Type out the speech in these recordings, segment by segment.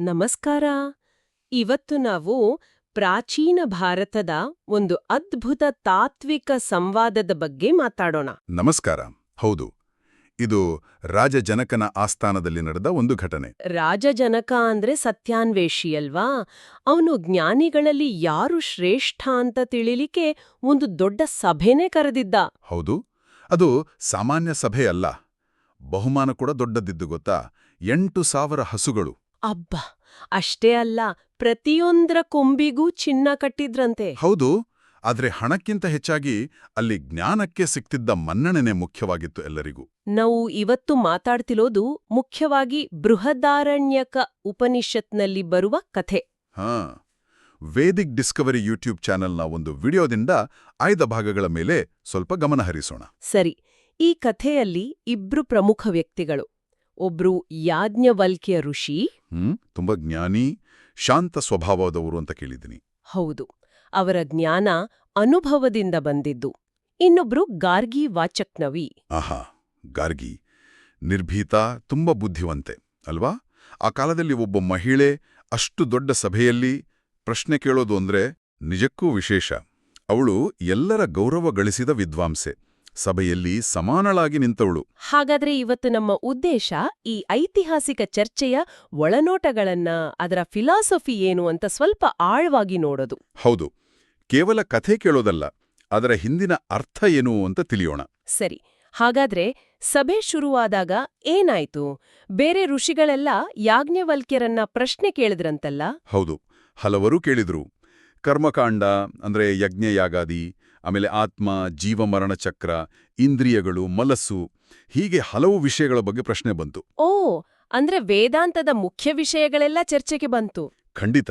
ನಮಸ್ಕಾರ. ಇವತ್ತು ನಾವು ಪ್ರಾಚೀನ ಭಾರತದ ಒಂದು ಅದ್ಭುತ ತಾತ್ವಿಕ ಸಂವಾದದ ಬಗ್ಗೆ ಮಾತಾಡೋಣ. ನಮಸ್ಕಾರ. ಹೌದು ಇದು ರಾಜಜನಕನ ಆಸ್ಥಾನದಲ್ಲಿ ನಡೆದ ಒಂದು ಘಟನೆ. ರಾಜಜನಕ ಅಂದ್ರೆ ಸತ್ಯಾನ್ವೇಷಿ ಅಲ್ವಾ? ಅವನು ಜ್ಞಾನಿಗಳಲ್ಲಿ ಯಾರು ಶ್ರೇಷ್ಠ ಅಂತ ತಿಳಿಲಿಕ್ಕೆ ಒಂದು ದೊಡ್ಡ ಸಭೆನೇ ಕರೆದಿದ್ದ. ಹೌದು ಅದು ಸಾಮಾನ್ಯ ಸಭೆ ಅಲ್ಲ ಬಹುಮಾನ ಕೂಡ ದೊಡ್ಡದಿದ್ದು ಗೊತ್ತಾ? ಎಂಟು ಸಾವಿರ ಹಸುಗಳು. ಅಬ್ಬ! ಅಷ್ಟೇ ಅಲ್ಲ ಪ್ರತಿಯೊಂದರ ಕೊಂಬಿಗೂ ಚಿನ್ನ ಕಟ್ಟಿದ್ರಂತೆ. ಹೌದು ಆದ್ರೆ ಹಣಕ್ಕಿಂತ ಹೆಚ್ಚಾಗಿ ಅಲ್ಲಿ ಜ್ಞಾನಕ್ಕೆ ಸಿಕ್ತಿದ್ದ ಮನ್ನಣನೆ ಮುಖ್ಯವಾಗಿತ್ತು ಎಲ್ಲರಿಗೂ. ನಾವು ಇವತ್ತು ಮಾತಾಡ್ತಿರೋದು ಮುಖ್ಯವಾಗಿ ಬೃಹದಾರಣ್ಯಕ ಉಪನಿಷತ್ನಲ್ಲಿ ಬರುವ ಕಥೆ. ಹಾ ವೇದಿಕ್ ಡಿಸ್ಕವರಿ ಯೂಟ್ಯೂಬ್ ಚಾನೆಲ್ನ ಒಂದು ವಿಡಿಯೋದಿಂದ ಆಯ್ದ ಭಾಗಗಳ ಮೇಲೆ ಸ್ವಲ್ಪ ಗಮನ ಹರಿಸೋಣ. ಸರಿ ಈ ಕಥೆಯಲ್ಲಿ ಇಬ್ರು ಪ್ರಮುಖ ವ್ಯಕ್ತಿಗಳು. ಒಬ್ರು ಯಾಜ್ಞವಲ್ಕ್ಯ ಋಷಿ? ಹ್ಮ್ ತುಂಬಾ ಜ್ಞಾನಿ ಶಾಂತ ಸ್ವಭಾವದವರು ಅಂತ ಕೇಳಿದ್ದೀನಿ. ಹೌದು ಅವರ ಜ್ಞಾನ ಅನುಭವದಿಂದ ಬಂದಿದ್ದು. ಇನ್ನೊಬ್ರು ಗಾರ್ಗಿ ವಾಚಕ್ನವಿ. ಆಹಾ ಗಾರ್ಗಿ. ನಿರ್ಭೀತ ತುಂಬಾ ಬುದ್ಧಿವಂತೆ ಅಲ್ವಾ? ಆ ಕಾಲದಲ್ಲಿ ಒಬ್ಬ ಮಹಿಳೆ ಅಷ್ಟು ದೊಡ್ಡ ಸಭೆಯಲ್ಲಿ ಪ್ರಶ್ನೆ ಕೇಳೋದು ಅಂದ್ರೆ ನಿಜಕ್ಕೂ ವಿಶೇಷ. ಅವಳು ಎಲ್ಲರ ಗೌರವ ಗಳಿಸಿದ ವಿದ್ವಾಂಸೆ. ಸಭೆಯಲ್ಲಿ ಸಮಾನಳಾಗಿ ನಿಂತವಳು. ಹಾಗಾದ್ರೆ ಇವತ್ತು ನಮ್ಮ ಉದ್ದೇಶ ಈ ಐತಿಹಾಸಿಕ ಚರ್ಚೆಯ ಒಳನೋಟಗಳನ್ನ ಅದರ ಫಿಲಾಸಫಿ ಏನು ಅಂತ ಸ್ವಲ್ಪ ಆಳವಾಗಿ ನೋಡೋದು. ಹೌದು. ಕೇವಲ ಕಥೆ ಕೇಳೋದಲ್ಲ ಅದರ ಹಿಂದಿನ ಅರ್ಥ ಏನು ಅಂತ ತಿಳಿಯೋಣ. ಸರಿ. ಹಾಗಾದ್ರೆ ಸಭೆ ಶುರುವಾದಾಗ ಏನಾಯ್ತು? ಬೇರೆ ಋಷಿಗಳೆಲ್ಲ ಯಾಜ್ಞವಲ್ಕ್ಯರನ್ನ ಪ್ರಶ್ನೆ ಕೇಳಿದ್ರಂತಲ್ಲ? ಹೌದು. ಹಲವರು ಕೇಳಿದ್ರು. ಕರ್ಮಕಾಂಡ ಅಂದ್ರೆ ಯಜ್ಞಯಾಗಾದಿ ಆಮೇಲೆ ಆತ್ಮ ಜೀವಮರಣ ಚಕ್ರ ಇಂದ್ರಿಯಗಳು ಮಲಸ್ಸು ಹೀಗೆ ಹಲವು ವಿಷಯಗಳ ಬಗ್ಗೆ ಪ್ರಶ್ನೆ ಬಂತು. ಓ ಅಂದ್ರೆ ವೇದಾಂತದ ಮುಖ್ಯ ವಿಷಯಗಳೆಲ್ಲ ಚರ್ಚೆಗೆ ಬಂತು. ಖಂಡಿತ.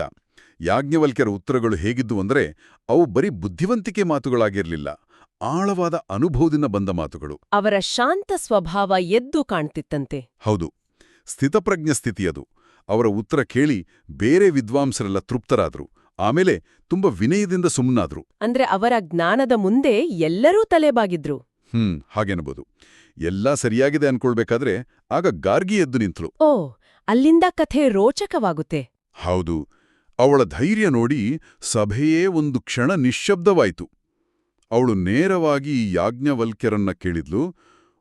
ಯಾಜ್ಞವಲ್ಕ್ಯರ ಉತ್ತರಗಳು ಹೇಗಿದ್ದು ಅಂದ್ರೆ ಅವು ಬರೀ ಬುದ್ಧಿವಂತಿಕೆ ಮಾತುಗಳಾಗಿರ್ಲಿಲ್ಲ ಆಳವಾದ ಅನುಭವದಿಂದ ಬಂದ ಮಾತುಗಳು. ಅವರ ಶಾಂತ ಸ್ವಭಾವ ಎದ್ದು ಕಾಣ್ತಿತ್ತಂತೆ. ಹೌದು. ಸ್ಥಿತಪ್ರಜ್ಞ ಸ್ಥಿತಿಯದು ಅವರ ಉತ್ತರ ಕೇಳಿ ಬೇರೆ ವಿದ್ವಾಂಸರೆಲ್ಲ ತೃಪ್ತರಾದ್ರು. ಆಮೇಲೆ ತುಂಬ ವಿನಯದಿಂದ ಸುಮ್ಮನಾದ್ರು ಅಂದ್ರೆ ಅವರ ಜ್ಞಾನದ ಮುಂದೆ ಎಲ್ಲರೂ ತಲೆಬಾಗಿದ್ರು. ಹ್ಮ್ ಹಾಗೆನ್ಬೋದು. ಎಲ್ಲ ಸರಿಯಾಗಿದೆ ಅನ್ಕೊಳ್ಬೇಕಾದ್ರೆ ಆಗ ಗಾರ್ಗಿ ಎದ್ದು ನಿಂತಳು. ಓ ಅಲ್ಲಿಂದ ಕಥೆ ರೋಚಕವಾಗುತ್ತೆ. ಹೌದು. ಅವಳ ಧೈರ್ಯ ನೋಡಿ ಸಭೆಯೇ ಒಂದು ಕ್ಷಣ ನಿಶ್ಶಬ್ದವಾಯಿತು. ಅವಳು ನೇರವಾಗಿ ಯಾಜ್ಞವಲ್ಕ್ಯರನ್ನ ಕೇಳಿದ್ಲು.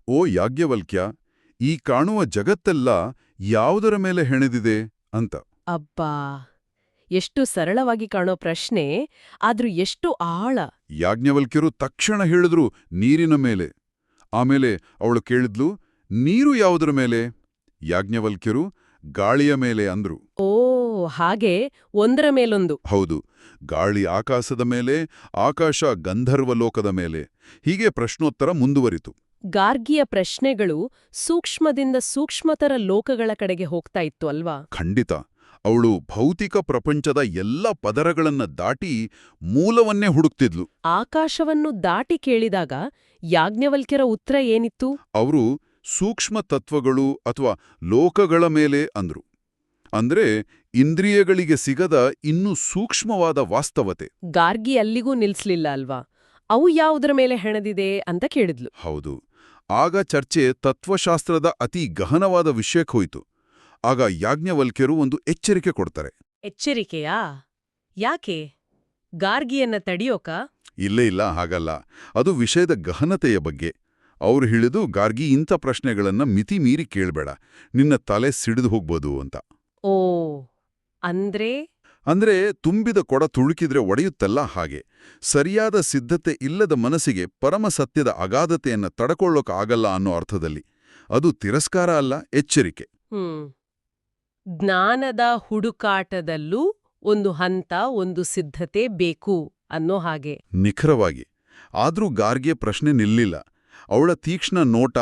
ಓ ಯಾಜ್ಞವಲ್ಕ್ಯ ಈ ಕಾಣುವ ಜಗತ್ತೆಲ್ಲ ಯಾವುದರ ಮೇಲೆ ಹೆಣೆದಿದೆ? ಅಂತ. ಅಬ್ಬಾ. ಎಷ್ಟು ಸರಳವಾಗಿ ಕಾಣೋ ಪ್ರಶ್ನೆ ಆದ್ರೂ ಎಷ್ಟು ಆಳ. ಯಾಜ್ಞವಲ್ಕ್ಯರು ತಕ್ಷಣ ಹೇಳಿದ್ರು ನೀರಿನ ಮೇಲೆ. ಆಮೇಲೆ ಅವಳು ಕೇಳಿದ್ಲು ನೀರು ಯಾವುದರ ಮೇಲೆ? ಯಾಜ್ಞವಲ್ಕ್ಯರು ಗಾಳಿಯ ಮೇಲೆ ಅಂದ್ರು. ಓ ಹಾಗೆ ಒಂದರ ಮೇಲೊಂದು. ಹೌದು ಗಾಳಿ ಆಕಾಶದ ಮೇಲೆ ಆಕಾಶ ಗಂಧರ್ವ ಲೋಕದ ಮೇಲೆ. ಹೀಗೆ ಪ್ರಶ್ನೋತ್ತರ ಮುಂದುವರಿತು. ಗಾರ್ಗಿಯ ಪ್ರಶ್ನೆಗಳು ಸೂಕ್ಷ್ಮದಿಂದ ಸೂಕ್ಷ್ಮತರ ಲೋಕಗಳ ಕಡೆಗೆ ಹೋಗ್ತಾ ಇತ್ತು ಅಲ್ವಾ? ಖಂಡಿತ. ಅವಳು ಭೌತಿಕ ಪ್ರಪಂಚದ ಎಲ್ಲ ಪದರಗಳನ್ನ ದಾಟಿ ಮೂಲವನ್ನೇ ಹುಡುಕ್ತಿದ್ಲು. ಆಕಾಶವನ್ನು ದಾಟಿ ಕೇಳಿದಾಗ ಯಾಜ್ಞವಲ್ಕ್ಯರ ಉತ್ತರ ಏನಿತ್ತು? ಅವರು ಸೂಕ್ಷ್ಮ ತತ್ವಗಳು ಅಥವಾ ಲೋಕಗಳ ಮೇಲೆ ಅಂದ್ರು. ಅಂದ್ರೆ ಇಂದ್ರಿಯಗಳಿಗೆ ಸಿಗದ ಇನ್ನೂ ಸೂಕ್ಷ್ಮವಾದ ವಾಸ್ತವತೆ. ಗಾರ್ಗಿ ಅಲ್ಲಿಗೂ ನಿಲ್ಸ್ಲಿಲ್ಲ ಅಲ್ವಾ? ಅವು ಯಾವುದರ ಮೇಲೆ ಹೆಣದಿದೆ ಅಂತ ಕೇಳಿದ್ಲು. ಹೌದು. ಆಗ ಚರ್ಚೆ ತತ್ವಶಾಸ್ತ್ರದ ಅತಿ ಗಹನವಾದ ವಿಷಯಕ್ಕೆ ಹೋಯಿತು. ಆಗ ಯಾಜ್ಞವಲ್ಕ್ಯರು ಒಂದು ಎಚ್ಚರಿಕೆ ಕೊಡ್ತಾರೆ. ಎಚ್ಚರಿಕೆಯಾ? ಯಾಕೆ? ಗಾರ್ಗಿಯನ್ನ ತಡಿಯೋಕ? ಇಲ್ಲೇ ಇಲ್ಲ ಹಾಗಲ್ಲ. ಅದು ವಿಷಯದ ಗಹನತೆಯ ಬಗ್ಗೆ. ಅವ್ರು ಹಿಡಿದು ಗಾರ್ಗಿ ಇಂಥ ಪ್ರಶ್ನೆಗಳನ್ನ ಮಿತಿ ಮೀರಿ ಕೇಳಬೇಡ. ನಿನ್ನ ತಲೆ ಸಿಡಿದು ಹೋಗ್ಬೋದು ಅಂತ. ಓ ಅಂದ್ರೆ? ಅಂದ್ರೆ ತುಂಬಿದ ಕೊಡ ತುಳುಕಿದ್ರೆ ಒಡೆಯುತ್ತಲ್ಲ ಹಾಗೆ. ಸರಿಯಾದ ಸಿದ್ಧತೆ ಇಲ್ಲದ ಮನಸ್ಸಿಗೆ ಪರಮ ಸತ್ಯದ ಅಗಾಧತೆಯನ್ನ ತಡಕೊಳ್ಳೋಕಾಗಲ್ಲ ಅನ್ನೋ ಅರ್ಥದಲ್ಲಿ. ಅದು ತಿರಸ್ಕಾರ ಅಲ್ಲ ಎಚ್ಚರಿಕೆ. ಹ್ಮ್. ಜ್ಞಾನದ ಹುಡುಕಾಟದಲ್ಲೂ ಒಂದು ಹಂತ, ಒಂದು ಸಿದ್ಧತೆ ಬೇಕು ಅನ್ನೋ ಹಾಗೆ. ನಿಖರವಾಗಿ. ಆದ್ರೂ ಗಾರ್ಗೆ ಪ್ರಶ್ನೆ ನಿಲ್ಲಿಲ್ಲ. ಅವಳ ತೀಕ್ಷ್ಣ ನೋಟ